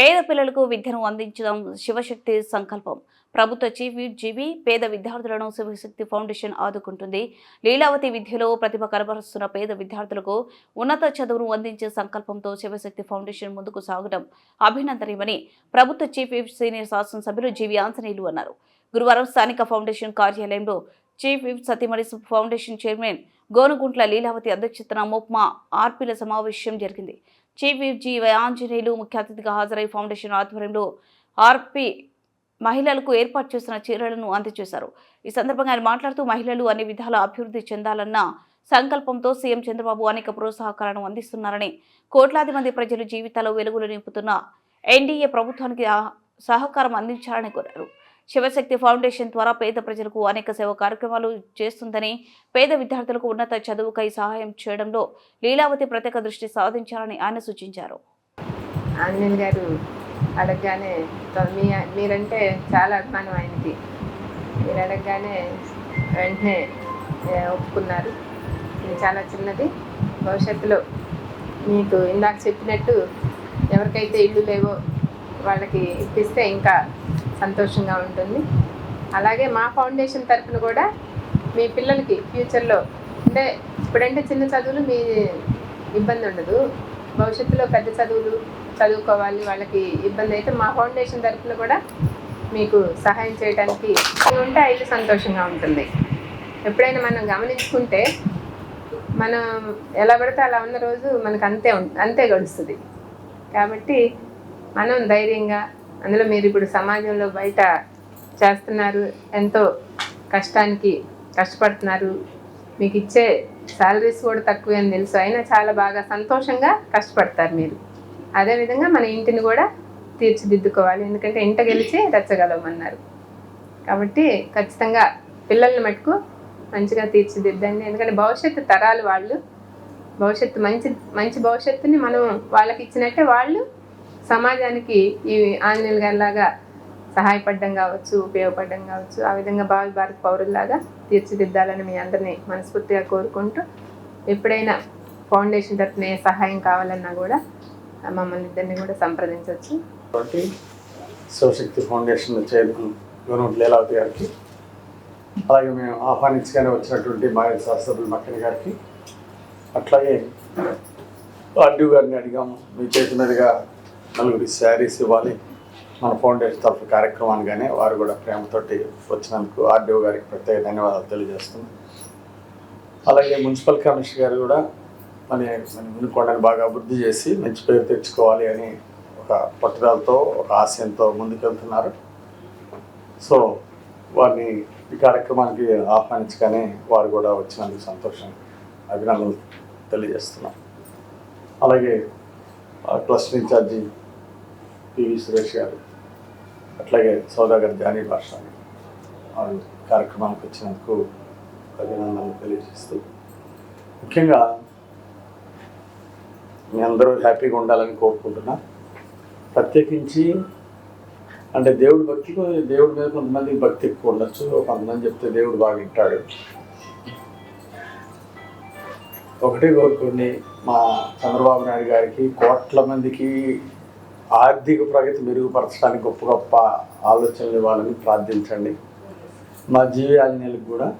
పేద పిల్లలకు విద్యను అందించడం శివశక్తి సంకల్పం. ప్రభుత్వ చీఫ్ జీవి పేద విద్యార్థులను శివశక్తి ఫౌండేషన్ ఆదుకుంటుంది. లీలావతి విద్యలో ప్రతిభ కనబరుస్తున్న పేద విద్యార్థులకు ఉన్నత చదువును అందించే సంకల్పంతో శివశక్తి ఫౌండేషన్ ముందుకు సాగడం అభినందనీయమని ప్రభుత్వ చీఫ్ సీనియర్ శాసనసభ్యులు జీవి ఆంజనేయులు అన్నారు. గురువారం స్థానిక ఫౌండేషన్ కార్యాలయంలో చీఫ్ విప్ సతీమణి ఫౌండేషన్ చైర్మన్ గోనుగుంట్ల లీలావతి అధ్యక్షతన మోప్మా ఆర్పీల సమావేశం జరిగింది. Chief whip G Y Anjaneyulu ముఖ్య అతిథిగా హాజరై ఫౌండేషన్ ఆధ్వర్యంలో ఆర్పి మహిళలకు ఏర్పాటు చేసిన చీరలను అందజేశారు. ఈ సందర్భంగా ఆయన మాట్లాడుతూ మహిళలు అన్ని విధాల అభివృద్ధి చెందాలన్న సంకల్పంతో సీఎం చంద్రబాబు అనేక ప్రోత్సాహకాలను అందిస్తున్నారని కోట్లాది మంది ప్రజలు జీవితాల్లో వెలుగులు నింపుతున్న ఎన్డీఏ ప్రభుత్వానికి సహకారం అందించాలని కోరారు. శివశక్తి ఫౌండేషన్ ద్వారా పేద ప్రజలకు అనేక సేవా కార్యక్రమాలు చేస్తుందని పేద విద్యార్థులకు ఉన్నత చదువుకై సహాయం చేయడంలో లీలావతి ప్రత్యేక దృష్టి సాధించాలని ఆయన సూచించారు. ఆంజనేయులు గారు అడగగానే మీ మీరంటే చాలా అభిమానం ఆయనకి. మీరు అడగగానే వెంటనే ఒప్పుకున్నారు. ఇది చాలా చిన్నది. భవిష్యత్తులో మీకు ఇందాక చెప్పినట్టు ఎవరికైతే ఇల్లు లేవో వాళ్ళకి ఇప్పిస్తే ఇంకా సంతోషంగా ఉంటుంది. అలాగే మా ఫౌండేషన్ తరఫున కూడా మీ పిల్లలకి ఫ్యూచర్లో అంటే ఇప్పుడంటే చిన్న చదువులు మీ ఇబ్బంది ఉండదు. భవిష్యత్తులో పెద్ద చదువులు చదువుకోవాలి వాళ్ళకి ఇబ్బంది అయితే మా ఫౌండేషన్ తరఫున కూడా మీకు సహాయం చేయడానికి ఉంటే అయితే సంతోషంగా ఉంటుంది. ఎప్పుడైనా మనం గమనించుకుంటే మనం ఎలా పడితే అలా ఉన్న రోజు మనకు అంతే ఉం- అంతే గడుస్తుంది. కాబట్టి మనం ధైర్యంగా అందులో మీరు ఇప్పుడు సమాజంలో బయట చేస్తున్నారు ఎంతో కష్టానికి కష్టపడుతున్నారు మీకు ఇచ్చే శాలరీస్ కూడా తక్కువే అని తెలుసు. అయినా చాలా బాగా సంతోషంగా కష్టపడతారు మీరు. అదేవిధంగా మన ఇంటిని కూడా తీర్చిదిద్దుకోవాలి. ఎందుకంటే ఇంట గెలిచి రెచ్చగలమన్నారు. కాబట్టి ఖచ్చితంగా పిల్లల్ని మటుకు మంచిగా తీర్చిదిద్దండి. ఎందుకంటే భవిష్యత్తు తరాలు వాళ్ళు భవిష్యత్తు మంచి మంచి భవిష్యత్తుని మనం వాళ్ళకి ఇచ్చినట్టే వాళ్ళు సమాజానికి ఈ ఆంజనేయులు గారిలాగా సహాయపడడం కావచ్చు ఉపయోగపడడం కావచ్చు ఆ విధంగా భావి భారత పౌరుల్లాగా తీర్చిదిద్దాలని మీ అందరినీ మనస్ఫూర్తిగా కోరుకుంటూ ఎప్పుడైనా ఫౌండేషన్ తరఫున ఏ సహాయం కావాలన్నా కూడా మమ్మల్ని ఇద్దరిని కూడా సంప్రదించవచ్చు. కాబట్టి శివశక్తి ఫౌండేషన్ చైర్మన్ యూనిట్ లీలావతి గారికి అలాగే మేము ఆహ్వానించగానే వచ్చినటువంటి మాయ శాస్త్రజ్ఞులు మక్కని గారికి అట్లాగే అడ్డు గారిని అడిగాము మీ చేతి మీదుగా నలుగురి శారీస్ ఇవ్వాలి. మన ఫౌండేషన్ తరఫు కానీ వారు కూడా ప్రేమతోటి వచ్చినందుకు ఆర్డీఓ గారికి ప్రత్యేక ధన్యవాదాలు తెలియజేస్తున్నాం. అలాగే మున్సిపల్ కమిషనర్ గారు కూడా మన మన బాగా అభివృద్ధి చేసి మంచి పేరు తెచ్చుకోవాలి అని ఒక పట్టుదలతో ఒక ఆశయంతో ముందుకెళ్తున్నారు. సో వారిని ఈ కార్యక్రమానికి ఆహ్వానించగానే వారు కూడా వచ్చినందుకు సంతోషం అభినందనలు తెలియజేస్తున్నాం. అలాగే క్లస్టర్ ఇన్ఛార్జి పివి సురేష్ గారు. అట్లాగే సౌదాగర్ జానీ భాష వారు కార్యక్రమానికి వచ్చినందుకు అభినందనలు తెలియజేస్తూ ముఖ్యంగా మీ అందరూ హ్యాపీగా ఉండాలని కోరుకుంటున్నా. ప్రత్యేకించి అంటే దేవుడి భక్తి దేవుడి మీద కొంతమంది భక్తి ఎక్కువ ఉండొచ్చు. కొంతమంది చెప్తే దేవుడు బాగా వింటాడు. ఒకటే కోరుకుని మా చంద్రబాబు నాయుడు గారికి కోట్ల మందికి ఆర్థిక ప్రగతి మెరుగుపరచడానికి గొప్ప గొప్ప ఆలోచనలు ఇవ్వాలని ప్రార్థించండి. మా జీవి కూడా